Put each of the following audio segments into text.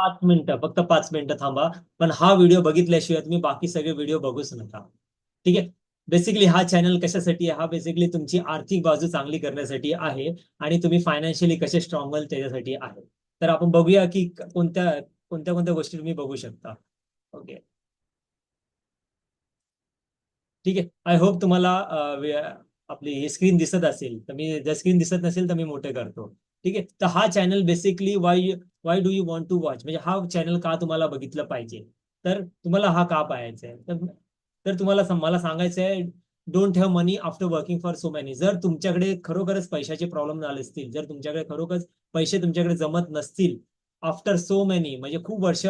पाच मिनिटं फक्त पाच मिनिटं थांबा. पण हा व्हिडिओ बघितल्याशिवाय तुम्ही बाकी सगळे व्हिडिओ बघूच नका. ठीक आहे? बेसिकली हा चॅनल कशासाठी हा बेसिकली तुमची आर्थिक बाजू चांगली करण्यासाठी आहे आणि तुम्ही फायनान्शियली कसे स्ट्रॉंग व्हाल त्याच्यासाठी आहे. तर आपण बघूया की कोणत्या कोणत्या कोणत्या गोष्टी तुम्ही बघू शकता. ओके ठीक आहे? आय होप तुम्हाला आपली स्क्रीन दिसत असेल. तर मी जर स्क्रीन दिसत नसेल तर मी मोठे करतो. ठीक आहे? तर हा channel basically why why do you want to watch म्हणजे हा चॅनल का तुम्हाला बघितलं पाहिजे? तर तुम्हाला हा का पाहायचा आहे? तर तर तुम्हाला मला सांगायचं आहे don't have money after working for so many जर तुमच्याकडे खरोखरच पैशाचे प्रॉब्लेम झाले असतील जर तुमच्याकडे खरोखरच पैसे तुमच्याकडे जमत नसतील आफ्टर सो मेनी म्हणजे खूप वर्ष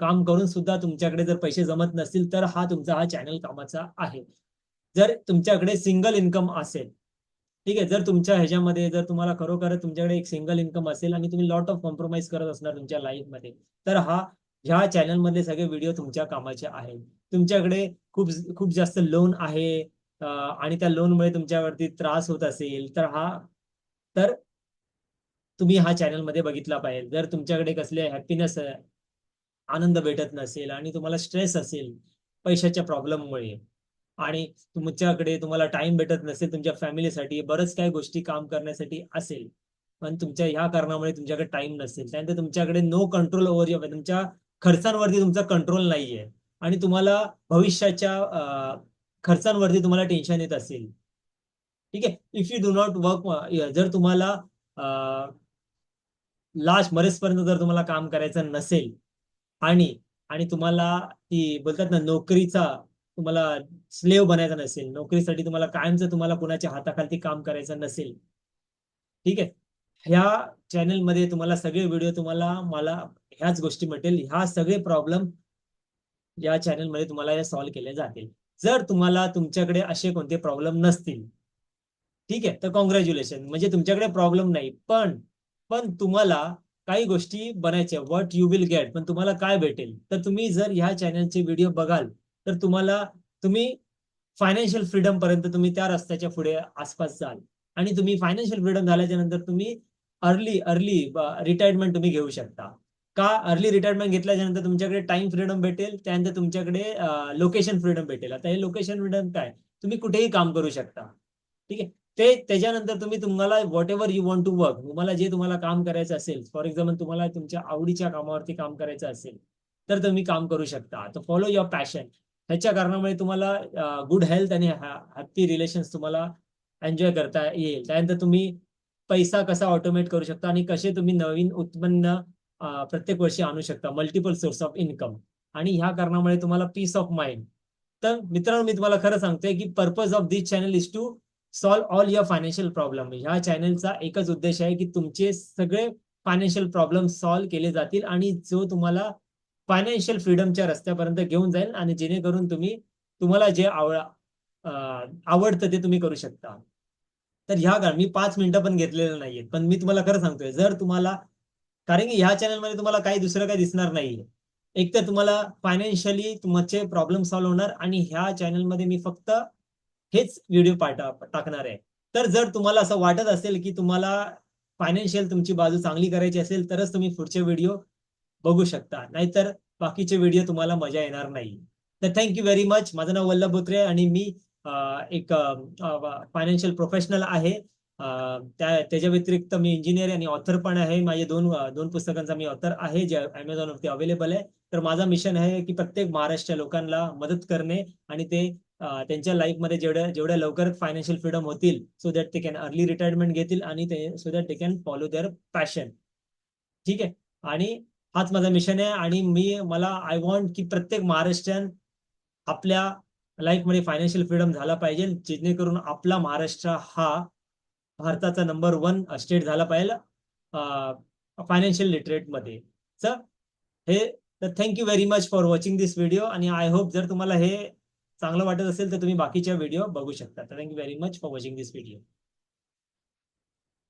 काम करून सुद्धा तुमच्याकडे जर पैसे जमत नसतील तर हा तुमचा हा चॅनल कामाचा आहे. जर तुमच्याकडे सिंगल इन्कम असेल ठीक आहे जर तुमच्या ह्याच्यामध्ये जर तुम्हाला खरोखर तुमच्याकडे एक सिंगल इन्कम असेल आणि तुम्ही लॉट ऑफ कॉम्प्रोमाइज करत असणार तुमच्या लाईफमध्ये तर हा ह्या चॅनलमधले सगळे व्हिडिओ तुमच्या कामाचे आहेत. तुमच्याकडे खूप खूप जास्त लोन आहे आणि त्या लोनमुळे तुमच्यावरती त्रास होत असेल तर हा तर तुम्ही हा चॅनलमध्ये बघितला पाहिजे. जर तुमच्याकडे कसले हॅपीनेस आनंद भेटत नसेल आणि तुम्हाला स्ट्रेस असेल पैशाच्या प्रॉब्लेममुळे आणि तुमच्याकडे तुम्हाला टाइम भेटत नसेल तुमच्या फॅमिलीसाठी बरंच काही गोष्टी काम करण्यासाठी असेल. पण तुमच्या ह्या कारणामुळे तुमच्याकडे टाइम नसेल. त्यानंतर तुमच्याकडे नो कंट्रोल ओव्हर युअर तुमच्या खर्चांवरती तुमचा कंट्रोल नाहीये. आणि तुम्हाला भविष्याच्या खर्चांवरती तुम्हाला टेन्शन येत असेल. ठीक आहे? If you do not work जर तुम्हाला लास्ट मरेसपर्यंत जर तुम्हाला काम करायचं नसेल आणि आणि तुम्हाला ती बोलतात ना नोकरीचा तुम्हाला स्लेव बनायचा नसेल नोकरीसाठी तुम्हाला कायमचं तुम्हाला कुणाच्या हाताखाली काम करायचं नसेल. ठीक आहे? ह्या चॅनलमध्ये तुम्हाला सगळे व्हिडिओ तुम्हाला मला ह्याच गोष्टी भेटेल ह्या सगळे प्रॉब्लेम या चॅनलमध्ये तुम्हाला सॉल्व्ह केले जातील. जर तुम्हाला तुमच्याकडे असे कोणते प्रॉब्लेम नसतील ठीक आहे? तर कॉंग्रॅच्युलेशन म्हणजे तुमच्याकडे प्रॉब्लेम नाही पण पण तुम्हाला काही गोष्टी बनायच्या व्हॉट यू विल गेट पण तुम्हाला काय भेटेल? तर तुम्ही जर ह्या चॅनलचे व्हिडिओ बघाल तर तुम्हाला तुम्ही फायनान्शियल फ्रीडम पर्यंत तुम्ही त्या रस्त्याच्या पुढे आसपास जाल. आणि तुम्ही फायनान्शियल फ्रीडम झाल्याच्यानंतर तुम्ही अर्ली अर्ली रिटायरमेंट तुम्ही घेऊ शकता. का अर्ली रिटायरमेंट घेतल्याच्या नंतर तुमच्याकडे टाइम फ्रीडम भेटेल? त्यानंतर तुमच्याकडे लोकेशन फ्रीडम भेटेल. आता हे लोकेशन फ्रीडम काय? तुम्ही कुठेही काम करू शकता. ठीक आहे? ते त्याच्यानंतर तुम्ही तुम्हाला whatever you want to work तुम्हाला जे तुम्हाला काम करायचं असेल फॉर एक्झाम्पल तुम्हाला तुमच्या आवडीच्या कामावरती काम करायचं असेल तर तुम्ही काम करू शकता. तर फॉलो युअर पॅशन ह्याच्या कारणामुळे तुम्हाला गुड हेल्थ आणि हॅप्पी रिलेशन तुम्हाला एन्जॉय करता येईल. त्यानंतर तुम्ही पैसा कसा ऑटोमेट करू शकता आणि कसे तुम्ही नवीन उत्पन्न प्रत्येक वर्षी आणू शकता? मल्टिपल सोर्स ऑफ इन्कम आणि ह्या कारणामुळे तुम्हाला पीस ऑफ माइंड तर मित्रांनो मी तुम्हाला खरं सांगतोय की purpose of this channel is to solve all your financial problem ह्या चॅनलचा एकच उद्देश आहे की तुमचे सगळे फायनान्शियल प्रॉब्लेम सॉल्व्ह केले जातील आणि जो तुम्हाला फायनान्शियल फ्रीडमच्या रस्त्यापर्यंत घेऊन जाईल आणि जेणेकरून तुम्ही तुम्हाला जे आवड आवडतं ते तुम्ही करू शकता. तर ह्या कारण मी पाच मिनिटं पण घेतलेलं नाहीये पण मी तुम्हाला खरं सांगतोय जर तुम्हाला कारण की ह्या चॅनलमध्ये तुम्हाला काही दुसरं काही दिसणार नाहीये. एक तर तुम्हाला फायनान्शियली तुमचे प्रॉब्लेम सॉल्व्ह होणार आणि ह्या चॅनलमध्ये मी फक्त हेच व्हिडिओ पाठा टाकणार आहे. तर जर तुम्हाला असं वाटत असेल की तुम्हाला फायनान्शियल तुमची बाजू चांगली करायची असेल तरच तुम्ही पुढचे व्हिडिओ बघू शकता. नाहीतर बाकीचे व्हिडिओ तुम्हाला मजा येणार नाही. तर थँक्यू व्हेरी मच माझं नाव वल्लभ बोत्रे आणि मी एक फायनान्शियल प्रोफेशनल आहे. त्या त्याच्या व्यतिरिक्त मी इंजिनियर आणि ऑथर पण आहे. माझे दोन दोन पुस्तकांचा मी ऑथर आहे जे अमेझॉनवरती अवेलेबल आहे. तर माझा मिशन आहे की प्रत्येक महाराष्ट्र लोकांना मदत करणे आणि ते त्यांच्या लाईफमध्ये जेवढ्या जेवढ्या लवकर फायनान्शियल फ्रीडम होतील सो दॅट ते कॅन अर्ली रिटायरमेंट घेतील आणि ते so that they can follow their passion ठीक आहे? आणि हाच माझा मिशन आहे आणि मी मला आय वॉन्ट की प्रत्येक महाराष्ट्रीयन आपल्या लाईफमध्ये फायनान्शियल फ्रीडम झाला पाहिजे जेणेकरून आपला महाराष्ट्र हा भारताचा नंबर वन स्टेट झाला पाहिजे फायनान्शियल लिटरेटमध्ये सर हे तर thank you very much for watching this video आणि आय होप जर तुम्हाला हे चांगलं वाटत असेल तर तुम्ही बाकीच्या व्हिडिओ बघू शकता. Thank you very much for watching this video